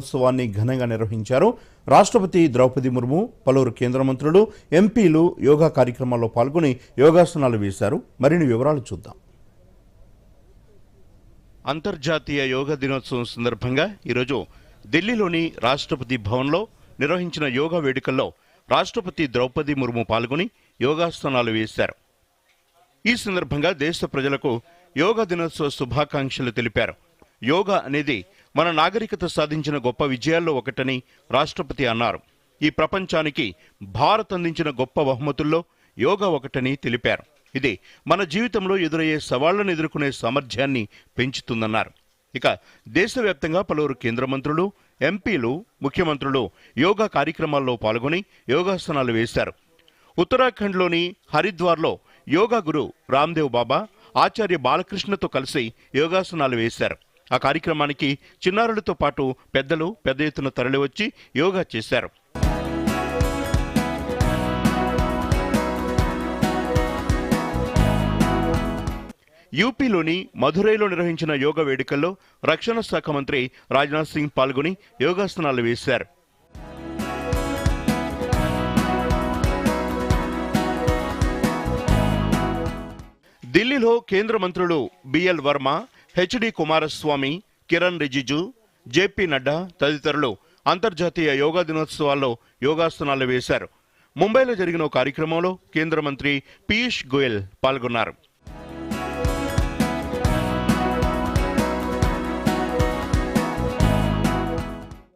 ఉత్సవాన్ని ఘనంగా నిర్వహించారు. రాష్ట్రపతి ద్రౌపది ముర్ము పలువురు కేంద్ర మంత్రులు ఎంపీలు యోగా కార్యక్రమాల్లో పాల్గొని యోగాసనాలు వేశారు. మరిన్ని వివరాలు చూద్దాం. అంతర్జాతీయ యోగా దినోత్సవం సందర్భంగా ఈరోజు ఢిల్లీలోని రాష్ట్రపతి భవన్లో నిర్వహించిన యోగా వేడుకల్లో రాష్ట్రపతి ద్రౌపది ముర్ము పాల్గొని యోగాసనాలు వేశారు. ఈ సందర్భంగా దేశ ప్రజలకు యోగా దినోత్సవ శుభాకాంక్షలు తెలిపారు. యోగా అనేది మన నాగరికత సాధించిన గొప్ప విజయాల్లో ఒకటని రాష్ట్రపతి అన్నారు. ఈ ప్రపంచానికి భారత్ అందించిన గొప్ప బహుమతుల్లో యోగా ఒకటని తెలిపారు. ఇది మన జీవితంలో ఎదురయ్యే సవాళ్ళను ఎదుర్కొనే సామర్థ్యాన్ని పెంచుతుందన్నారు. ఇక దేశవ్యాప్తంగా పలువురు కేంద్ర మంత్రులు ఎంపీలు ముఖ్యమంత్రులు యోగా కార్యక్రమాల్లో పాల్గొని యోగాసనాలు వేశారు. ఉత్తరాఖండ్లోని హరిద్వార్లో యోగా గురు రామ్దేవ్ బాబా ఆచార్య బాలకృష్ణతో కలిసి యోగాసనాలు వేశారు. ఆ కార్యక్రమానికి చిన్నారులతో పాటు పెద్దలు పెద్ద ఎత్తున తరలివచ్చి యోగా చేశారు. యూపీలోని మధురైలో నిర్వహించిన యోగా వేడుకల్లో రక్షణ శాఖ మంత్రి రాజ్నాథ్ సింగ్ పాల్గొని యోగాసనాలు వేశారు. ఢిల్లీలో కేంద్ర మంత్రులు BL Varma HD Kumaraswamy Kiran Rijiju JP Nadda తదితరులు అంతర్జాతీయ యోగా దినోత్సవాల్లో యోగాసనాలు వేశారు. ముంబైలో జరిగిన కార్యక్రమంలో కేంద్ర మంత్రి పీయూష్ గోయల్ పాల్గొన్నారు.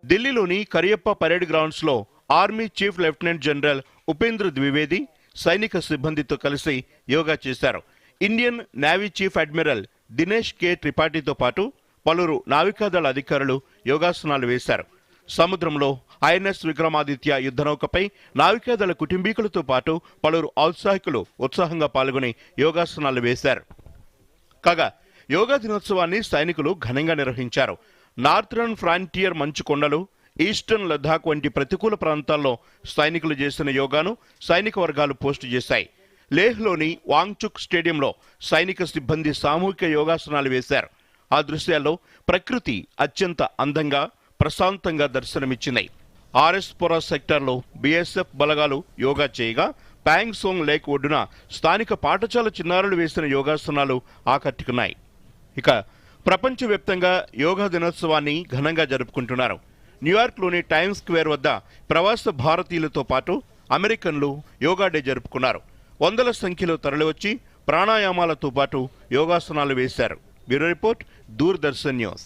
ఢిల్లీలోని కరియప్ప పరేడ్ గ్రౌండ్స్లో army chief lieutenant general Upendra Dwivedi సైనిక సిబ్బందితో కలిసి యోగా చేశారు. Indian navy chief admiral Dinesh K. త్రిపాఠితో పాటు పలువురు నావికాదళ అధికారులు యోగాసనాలు వేశారు. సముద్రంలో ఐఎన్ఎస్ విక్రమాదిత్య యుద్ధనౌకపై నావికాదళ కుటుంబీకులతో పాటు పలువురు ఔత్సాహికులు ఉత్సాహంగా పాల్గొని యోగాసనాలు వేశారు. కాగా యోగా దినోత్సవాన్ని సైనికులు ఘనంగా నిర్వహించారు. నార్థరన్ ఫ్రాంటియర్ మంచు కొండలు ఈస్టర్న్ లద్దాఖ్ వంటి ప్రతికూల ప్రాంతాల్లో సైనికులు చేసిన యోగాను సైనిక వర్గాలు పోస్టు చేశాయి. లేహ్లోని వాంగ్చుక్ స్టేడియంలో సైనిక సిబ్బంది సామూహిక యోగాసనాలు వేశారు. ఆ దృశ్యాల్లో ప్రకృతి అత్యంత అందంగా ప్రశాంతంగా దర్శనమిచ్చినాయి ఆర్ఎస్ పొరా సెక్టార్లో బీఎస్ఎఫ్ బలగాలు యోగా చేయగా ప్యాంగ్ సోంగ్ లేక్ ఒడ్డున స్థానిక పాఠశాల చిన్నారులు వేసిన యోగాసనాలు ఆకట్టుకున్నాయి. ఇక ప్రపంచవ్యాప్తంగా యోగా దినోత్సవాన్ని ఘనంగా జరుపుకుంటున్నారు. న్యూయార్క్లోని టైమ్స్ స్క్వేర్ వద్ద ప్రవాస భారతీయులతో పాటు అమెరికన్లు యోగా డే జరుపుకున్నారు. వందల సంఖ్యలో తరలివచ్చి ప్రాణాయామాలతో పాటు యోగాసనాలు వేశారు. Bureau report Doordarshan news.